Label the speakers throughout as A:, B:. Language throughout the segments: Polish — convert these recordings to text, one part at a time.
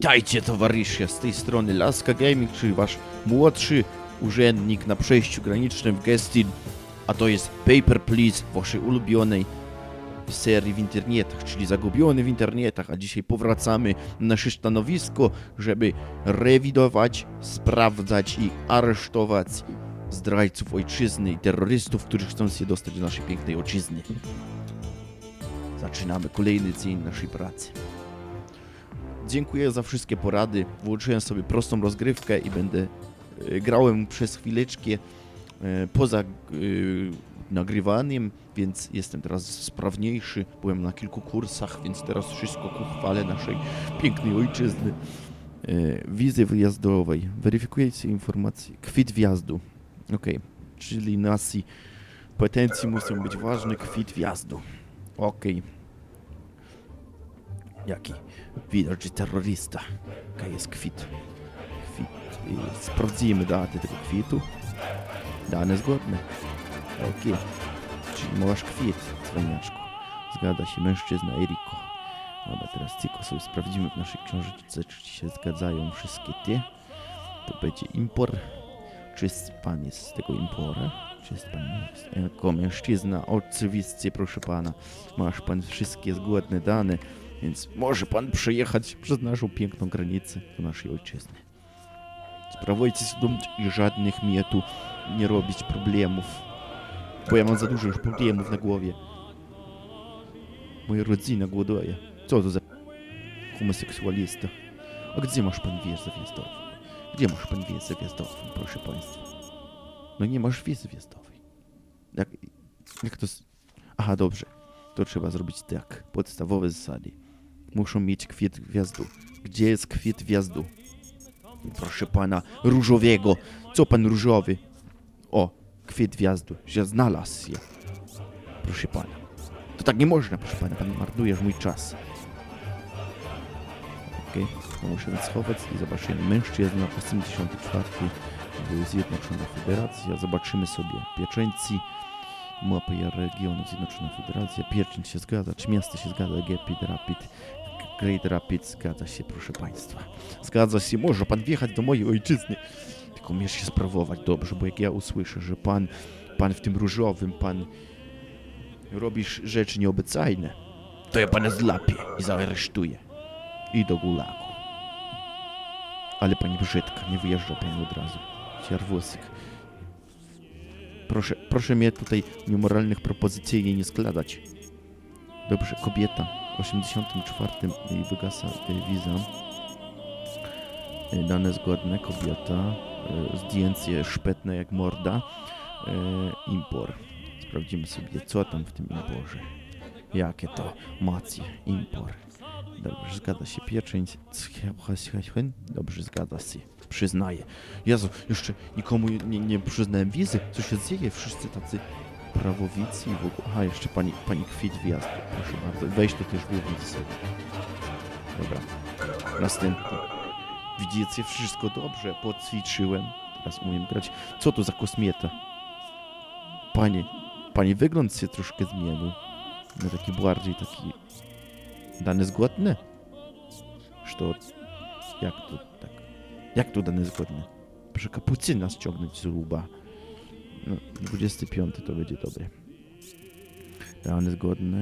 A: Witajcie towarzysze, z tej strony Laska Gaming, czyli wasz młodszy urzędnik na przejściu granicznym w Gestin, a to jest Paper Please, waszej ulubionej serii w internetach, czyli zagubiony w internetach, a dzisiaj powracamy na nasze stanowisko, żeby rewidować, sprawdzać i aresztować zdrajców ojczyzny i terrorystów, którzy chcą się dostać do naszej pięknej ojczyzny. Zaczynamy kolejny dzień naszej pracy. Dziękuję za wszystkie porady. Włączyłem sobie prostą rozgrywkę i będę e, grałem przez chwileczkę e, poza e, nagrywaniem, więc jestem teraz sprawniejszy. Byłem na kilku kursach, więc teraz wszystko ku chwale naszej pięknej ojczyzny. Wizy wyjazdowej. Weryfikujecie informacje. Kwit wjazdu. Okej, czyli nasi petencji muszą być ważne. Kwit wjazdu. Okej. Jaki? Że terrorysta. Jaka jest kwit? Kwit. I sprawdzimy daty tego kwitu. Dane zgodne. Okej. Czyli masz kwit, cwaniaczku. Zgadza się, mężczyzna Eriko. Dobra, teraz tylko sobie sprawdzimy w naszej książeczce, czy się zgadzają wszystkie te. To będzie impor. Czy jest pan jest z tego impora? Czy jest pan? Jako mężczyzna, oczywiście, proszę pana. Masz pan wszystkie zgodne dane. Więc może pan przejechać przez naszą piękną granicę do naszej ojczyzny. Sprawujcie się dom i żadnych mnie tu nie robić problemów. Bo ja mam za dużo już problemów na głowie. Moja rodzina głoduje. Co to za homoseksualista? A gdzie masz pan wizę wjazdowy? Gdzie masz pan wizę wjazdową, proszę państwa? No nie masz wizy wjazdowej. Jak, jak to... Aha, dobrze. To trzeba zrobić tak. Podstawowe zasady. Muszą mieć kwiat wjazdu. Gdzie jest kwiat wjazdu? Proszę pana, różowego. Co pan różowy? O, kwiat wjazdu. Się znalazł się. Proszę pana. To tak nie można, proszę pana. Pan marnujesz mój czas. Okej, to muszę schować i zobaczymy. Mężczyzna 84. był Zjednoczona Federacja. Zobaczymy sobie pieczęci. Mapy regionu Zjednoczona Federacja. Pieczęć się zgadza. Czy miasto się zgadza? Gepid, Rapid. Great Rapid zgadza się, proszę państwa. Zgadza się, może pan wjechać do mojej ojczyzny. Tylko umiesz się sprawować dobrze, bo jak ja usłyszę, że pan, pan w tym różowym, pan robisz rzeczy nieobecajne, to ja pana zlapię i zaaresztuję. I do gulagu. Ale pani brzydka, nie wyjeżdża pani od razu. Sierwosik. Proszę, proszę mnie tutaj niemoralnych propozycji nie składać. Dobrze, kobieta. W 84 jej wygasa y, wiza. Y, Dane zgodne, kobieta. y, Zdjęcie szpetne jak morda. y, Impor. Sprawdzimy sobie, co tam w tym imporze. Jakie to macje, impor. Dobrze, zgadza się pieczęć. Dobrze, zgadza się Przyznaję. Jezu, jeszcze nikomu nie, nie przyznałem wizy. Co się dzieje? Wszyscy tacy prawowici i w ogóle. Aha, jeszcze pani, pani kwit wjazdu. Proszę bardzo. Weź tu też głównie sobie. Dobra. Następny. Widzicie, wszystko dobrze. Poćwiczyłem. Teraz umiem grać. Co to za kosmieta? Panie, pani wygląd się troszkę zmienił. Na taki bardziej taki... Dane zgodne? Что? Jak to tak? Jak to dane zgodne? Proszę kapucyna ściągnąć z łba. No, 25 to będzie dobre. Dane zgodne.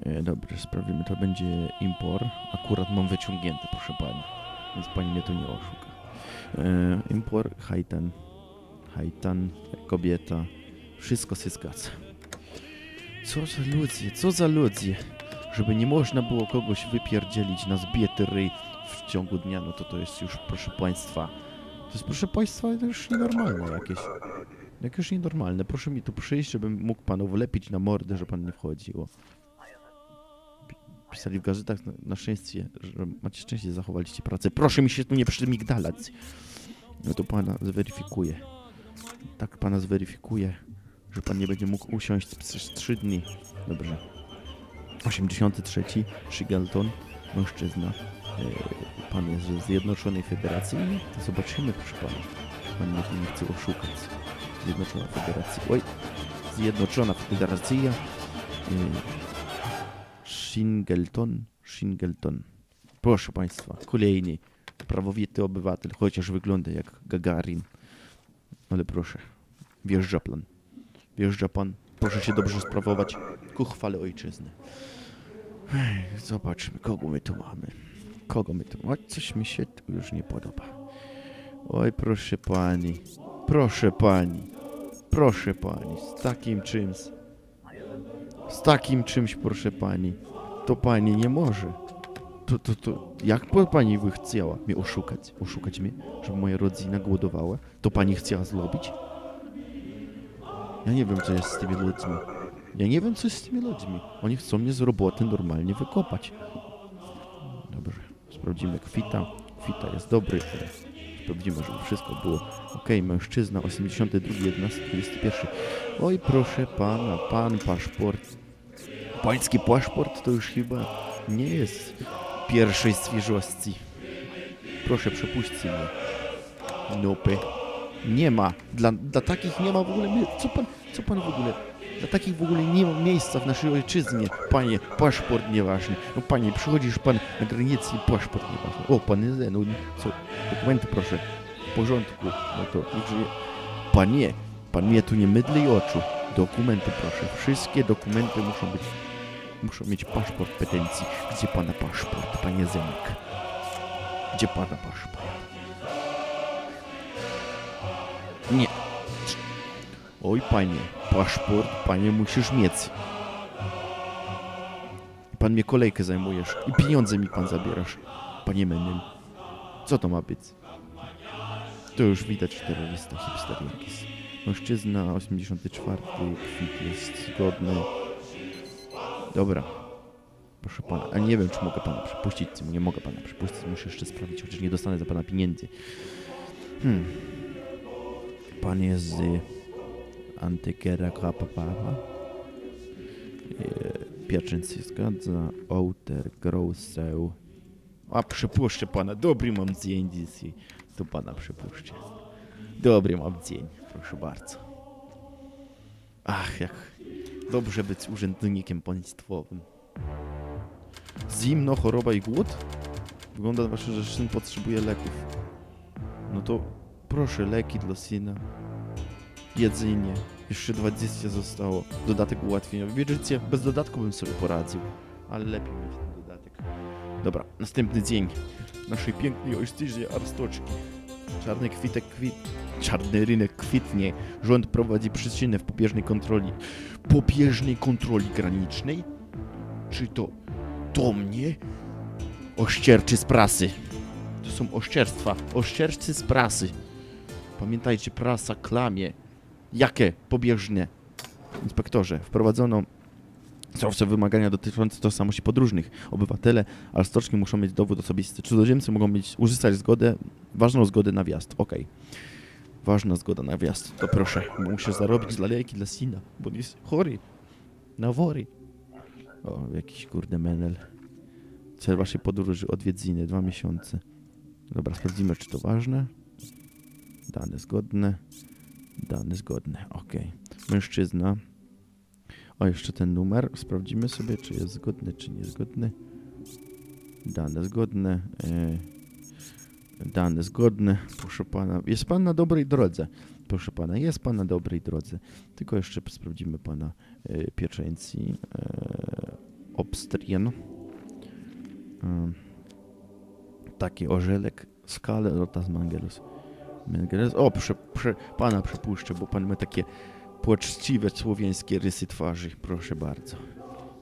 A: E, dobrze, sprawimy. To będzie impor. Akurat mam wyciągnięte, proszę pani. Więc pani mnie tu nie oszuka. E, impor, hajtan. Hajtan, kobieta. Wszystko się zgadza. Co za ludzie, co za ludzie. Żeby nie można było kogoś wypierdzielić na zbiety ryj w ciągu dnia, no to to jest już, proszę państwa, to jest, proszę państwa, już nienormalne jakieś. Jakieś nienormalne. Proszę mi tu przyjść, żebym mógł panu wlepić na mordę, że pan nie wchodziło. Pi- Pisali w gazetach na, na szczęście, że macie szczęście, zachowaliście pracę. Proszę mi się tu nie przymigdalać. No to pana zweryfikuję. Tak pana zweryfikuję, że pan nie będzie mógł usiąść przez trzy dni. Dobrze. 83. Shigalton, mężczyzna. E, Pan jest ze Zjednoczonej Federacji. Zobaczymy, proszę pana. Pan mnie nie chce oszukać. Zjednoczona Federacja. Oj! Zjednoczona Federacja. E, Shingelton. Shingelton. Proszę państwa, kolejny prawowity obywatel, chociaż wygląda jak Gagarin. Ale proszę, wjeżdża pan. Wjeżdża pan. Proszę się dobrze sprawować ku chwale ojczyzny. Ech, Zobaczmy, kogo my tu mamy. Kogo my tu mamy? Coś mi się tu już nie podoba. Oj, proszę pani. Proszę pani. Proszę pani. Z takim czymś. Z takim czymś, proszę pani. To pani nie może. To, to, to, jak pani by chciała mnie oszukać? Oszukać mnie, żeby moja rodzina głodowała? To pani chciała zrobić? Ja nie wiem, co jest z tymi ludźmi. Ja nie wiem, co jest z tymi ludźmi. Oni chcą mnie z roboty normalnie wykopać. Dobrze, sprawdzimy kwita. Kwita jest dobry, sprawdzimy, żeby wszystko było ok. Mężczyzna, 82, 11, 21. Oj, proszę pana, pan paszport. Pański paszport to już chyba nie jest pierwszej świeżości. Proszę, przepuśćcie mnie. Nopy. Nie ma. Dla, dla takich nie ma w ogóle. Co pan, co pan w ogóle. Dla takich w ogóle nie ma miejsca w naszej ojczyźnie. Panie, paszport nieważny. No panie, przychodzisz pan na granicę i paszport nieważny. O, pan no co? Dokumenty proszę. W porządku. No to. Panie, pan mnie tu nie mydli oczu. Dokumenty proszę. Wszystkie dokumenty muszą być. Muszą mieć paszport petencji. Gdzie pana paszport, panie Zenek? Gdzie pana paszport? Nie. Oj, panie, paszport, panie, musisz mieć. Pan mnie kolejkę zajmujesz i pieniądze mi pan zabierasz, panie Menem. Co to ma być? To już widać terrorysta, hipster jakiś. Mężczyzna, 84, kwit jest zgodny. Dobra. Proszę pana, a nie wiem, czy mogę pana przepuścić, nie mogę pana przepuścić, muszę jeszcze sprawdzić, chociaż nie dostanę za pana pieniędzy. Hmm. Pan jest z Antykera Krapapawa. Pieczęć się zgadza. Outer Grosseł. A przepuszczę pana, dobry mam dzień dzisiaj. To pana przepuszczę. Dobry mam dzień, proszę bardzo. Ach, jak dobrze być urzędnikiem państwowym. Zimno, choroba i głód? Wygląda właśnie, że syn potrzebuje leków. No to proszę, leki dla syna. Jedzenie. Jeszcze 20 zostało. Dodatek ułatwienia. Wiecie, bez dodatku bym sobie poradził. Ale lepiej mieć ten dodatek. Dobra, następny dzień. Naszej pięknej ojczyźnie Arstoczki. Czarny kwitek kwit... Czarny rynek kwitnie. Rząd prowadzi przyczynę w pobieżnej kontroli. Pobieżnej kontroli granicznej? Czy to do mnie? Ościerczy z prasy. To są oszczerstwa. Oszczercy z prasy. Pamiętajcie, prasa klamie. Jakie pobieżne? Inspektorze, wprowadzono surowce wymagania dotyczące tożsamości podróżnych. Obywatele Alstoczni muszą mieć dowód osobisty. Cudzoziemcy mogą mieć, uzyskać zgodę, ważną zgodę na wjazd. Okej. Ważna zgoda na wjazd. To proszę, muszę zarobić dla leki dla syna, bo on jest chory. Na wory. O, jakiś kurde menel. Cel waszej podróży, odwiedziny, dwa miesiące. Dobra, sprawdzimy, czy to ważne. Dane zgodne. Dane zgodne, ok. Mężczyzna. O, jeszcze ten numer. Sprawdzimy sobie, czy jest zgodny, czy niezgodny. Dane zgodne. E, dane zgodne. Proszę pana. Jest pan na dobrej drodze. Proszę pana, jest pan na dobrej drodze. Tylko jeszcze sprawdzimy pana e, pieczęci. E, obstrien. Taki orzelek. Skale rotas mangelus. O, prze, prze, pana przepuszczę, bo pan ma takie poczciwe słowiańskie rysy twarzy. Proszę bardzo.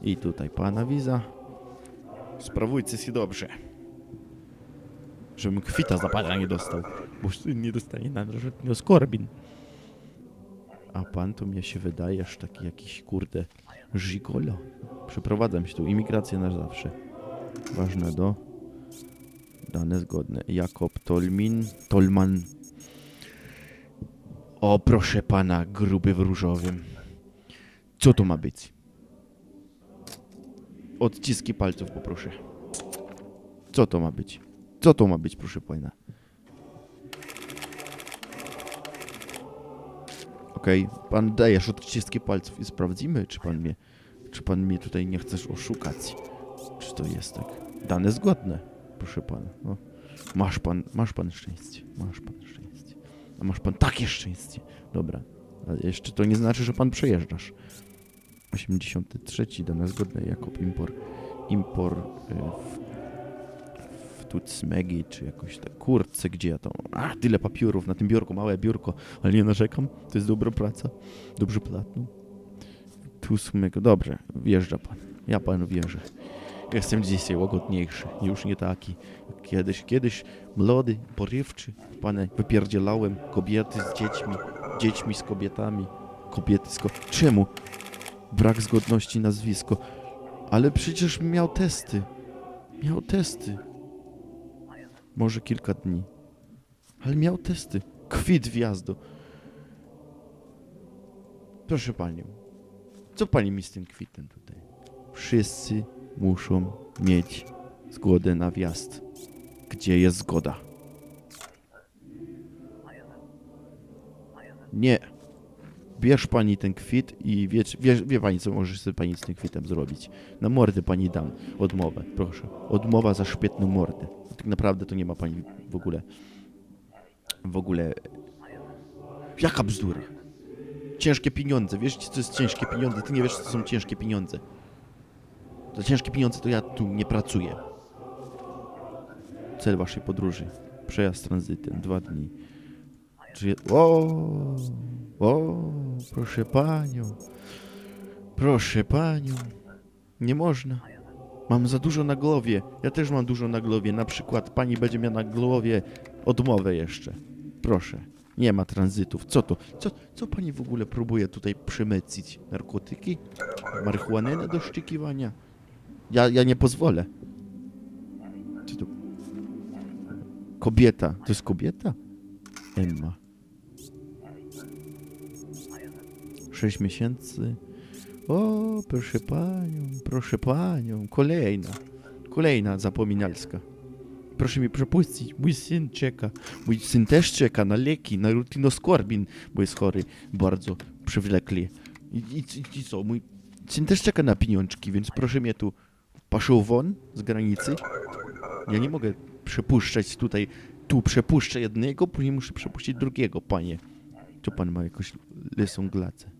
A: I tutaj pana wiza. Sprawujcie się dobrze. Żebym kwita za pana nie dostał. Bo nie dostanie należytnego skorbin. A pan to mnie się wydajesz taki jakiś kurde żigolo. Przeprowadzam się tu. Imigracja na zawsze. Ważne do. Dane zgodne. Jakob Tolmin. Tolman. O, proszę pana, gruby w różowym. Co to ma być? Odciski palców poproszę. Co to ma być? Co to ma być, proszę pana? Okej, pan dajesz odciski palców i sprawdzimy, czy pan mnie, czy pan mnie tutaj nie chcesz oszukać. Czy to jest tak? Dane zgodne. proszę pana. O, masz pan, masz pan szczęście. Masz pan szczęście. A masz pan takie szczęście. Dobra. Ale jeszcze to nie znaczy, że pan przejeżdżasz. 83 dane zgodne Jakub Impor. Impor y, w, w Tucmegi, czy jakoś tak kurce, gdzie ja to. A, tyle papierów na tym biurku, małe biurko, ale nie narzekam. To jest dobra praca. Dobrze płatną. Tucmeg, dobrze, wjeżdża pan. Ja panu wierzę. Jestem dzisiaj łagodniejszy, już nie taki kiedyś. Kiedyś młody, porywczy, pane, wypierdzielałem kobiety z dziećmi, dziećmi z kobietami, kobiety z ko... Czemu? Brak zgodności nazwisko. Ale przecież miał testy. Miał testy. Może kilka dni. Ale miał testy. Kwit wjazdu. Proszę panią, co pani mi z tym kwitem tutaj? Wszyscy muszą mieć zgodę na wjazd. Gdzie jest zgoda? Nie. Bierz pani ten kwit i wie, wie, wie pani, co może sobie pani z tym kwitem zrobić. Na mordę pani dam odmowę, proszę. Odmowa za szpietną mordę. Tak naprawdę to nie ma pani w ogóle. W ogóle. Jaka bzdura? Ciężkie pieniądze. Wiesz, co jest ciężkie pieniądze? Ty nie wiesz, co są ciężkie pieniądze. Za ciężkie pieniądze to ja tu nie pracuję. Cel waszej podróży. Przejazd tranzytem. Dwa dni. Czy je... O, o, proszę panią. Proszę panią. Nie można. Mam za dużo na głowie. Ja też mam dużo na głowie. Na przykład pani będzie miała na głowie odmowę jeszcze. Proszę. Nie ma tranzytów. Co to? Co, co pani w ogóle próbuje tutaj przemycić? Narkotyki? Marihuanę do szczykiwania? Ja, ja nie pozwolę. Czy to... Kobieta. To jest kobieta? Emma. Sześć miesięcy. O, proszę panią, proszę panią. Kolejna. Kolejna zapominalska. Proszę mi przepuścić. Mój syn czeka. Mój syn też czeka na leki, na rutinoskorbin, bo jest chory bardzo przewlekle. I, i, I co? Mój syn też czeka na pieniążki, więc proszę mnie tu paszą won z granicy. Ja nie mogę przepuszczać tutaj. Tu przepuszczę jednego, później muszę przepuścić drugiego, panie. Czy pan ma jakąś lysą glacę?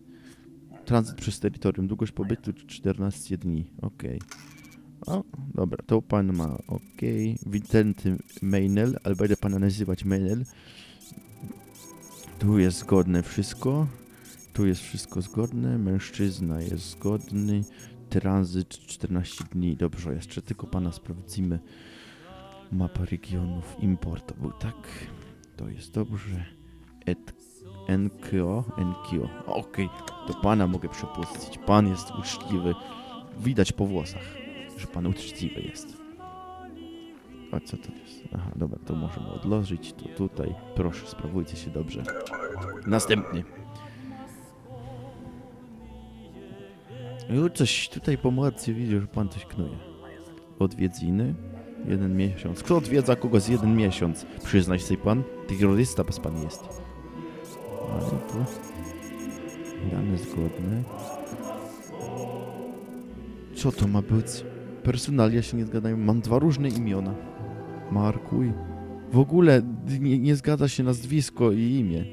A: Tranzyt przez terytorium, długość pobytu 14 dni, okej. O, dobra, to pan ma, okej. Wincenty Meinel, ale będę pana nazywać Meinel. Tu jest zgodne wszystko. Tu jest wszystko zgodne. Mężczyzna jest zgodny. Tranzyt 14 dni. Dobrze, jeszcze tylko pana sprawdzimy. Mapa regionów. Import był tak. To jest dobrze. Et, NKO. NKO. Okej, to pana mogę przepuścić. Pan jest uczciwy. Widać po włosach, że pan uczciwy jest. A co to jest? Aha, dobra, to możemy odłożyć. To tutaj. Proszę, sprawujcie się dobrze. Następny. Jo, coś tutaj pomocy widzę, że pan coś knuje. Odwiedziny. Jeden miesiąc. Kto odwiedza kogoś jeden miesiąc? Przyznaj się pan. Terrorysta bez pan jest. Ale tu... Dane zgodne. Co to ma być? Personalia się nie zgadzają. Mam dwa różne imiona. Markuj. W ogóle nie, nie zgadza się nazwisko i imię.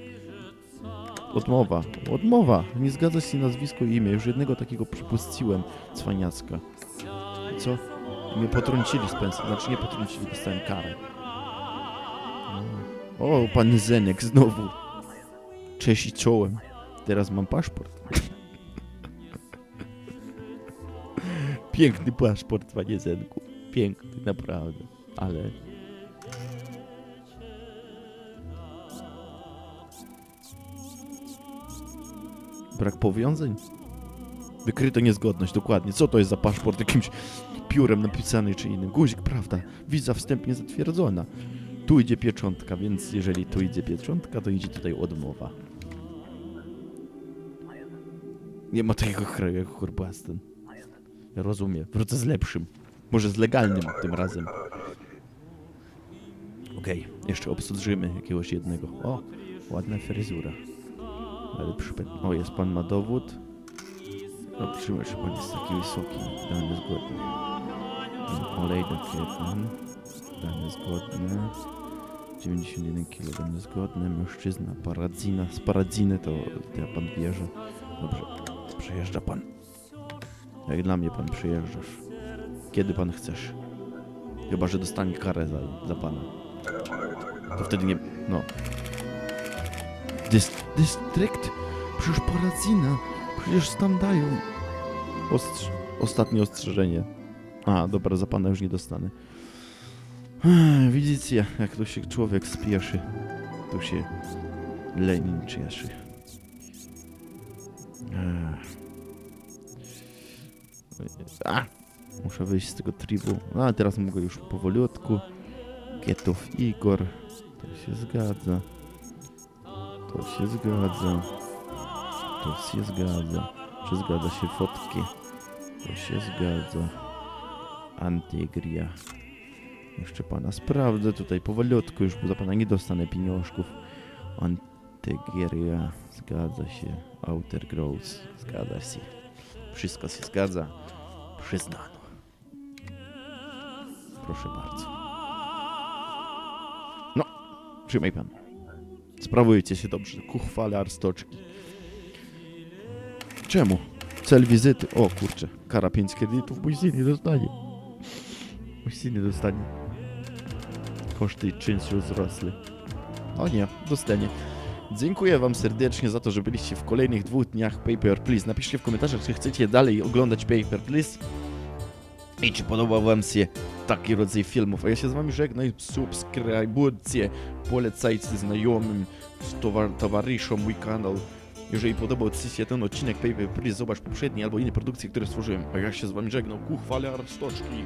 A: Odmowa. Odmowa. Nie zgadza się nazwisko i imię. Już jednego takiego przypuściłem. Cwaniacka. Co? Mnie potrącili z pensji. Znaczy nie potrącili, dostałem karę. O, pan Zenek znowu. Cześć i czołem. Teraz mam paszport. Piękny paszport, panie Zenku. Piękny, naprawdę. Ale... Brak powiązań? Wykryto niezgodność, dokładnie. Co to jest za paszport? Jakimś piórem napisany czy innym. Guzik, prawda? Wiza wstępnie zatwierdzona. Tu idzie pieczątka, więc jeżeli tu idzie pieczątka, to idzie tutaj odmowa. Nie ma takiego kraju jak Horbaston. Ja rozumiem. Wrócę z lepszym. Może z legalnym tym razem. Okej, jeszcze obsłużymy jakiegoś jednego. O, ładna fryzura. Ale przypę... O, jest pan ma dowód. Zobaczymy, czy pan jest taki wysoki. Dany zgodny. Kolejny kwietnia. Dane zgodne. 91 kg, dane zgodne. Mężczyzna, paradzina. Z paradziny to, ja pan bierze. Dobrze, przejeżdża pan. Jak dla mnie pan przejeżdżasz. Kiedy pan chcesz. Chyba, że dostanie karę za, za pana. To wtedy nie... no. Dys, dystrykt? Przecież paradzina. Przecież tam dają. Ostrz ostatnie ostrzeżenie. A, dobra, za pana już nie dostanę. Widzicie, jak to się człowiek spieszy, to się Lenin cieszy. A! Muszę wyjść z tego trybu. No, A, teraz mogę już powolutku. Kietow Igor. To się zgadza. To się zgadza. To się zgadza. Czy zgadza się fotki? To się zgadza. Antygria. Jeszcze pana sprawdzę tutaj powolutku, już za pana nie dostanę pieniążków. Antygria. Zgadza się. Outer Growth. Zgadza się. Wszystko się zgadza. Przyznano. Proszę bardzo. No, trzymaj pan. Sprawujcie się dobrze. Ku chwale arstoczki. Czemu? Cel wizyty. O kurczę, kara 5 kredytów. Mój syn nie dostanie. Mój syn nie dostanie. Koszty czynsz wzrosły. O nie, dostanie. Dziękuję wam serdecznie za to, że byliście w kolejnych dwóch dniach Paper Please. Napiszcie w komentarzach, czy chcecie dalej oglądać Paper Please i czy podobał wam się taki rodzaj filmów. A ja się z wami żegnam. Subskrybujcie, polecajcie znajomym, towar towarzyszom mój kanał. Jeżeli podobał Ci się ten odcinek Please, zobacz poprzednie albo inne produkcje, które stworzyłem. A ja się z wami żegnam. Ku chwale Arstoczki.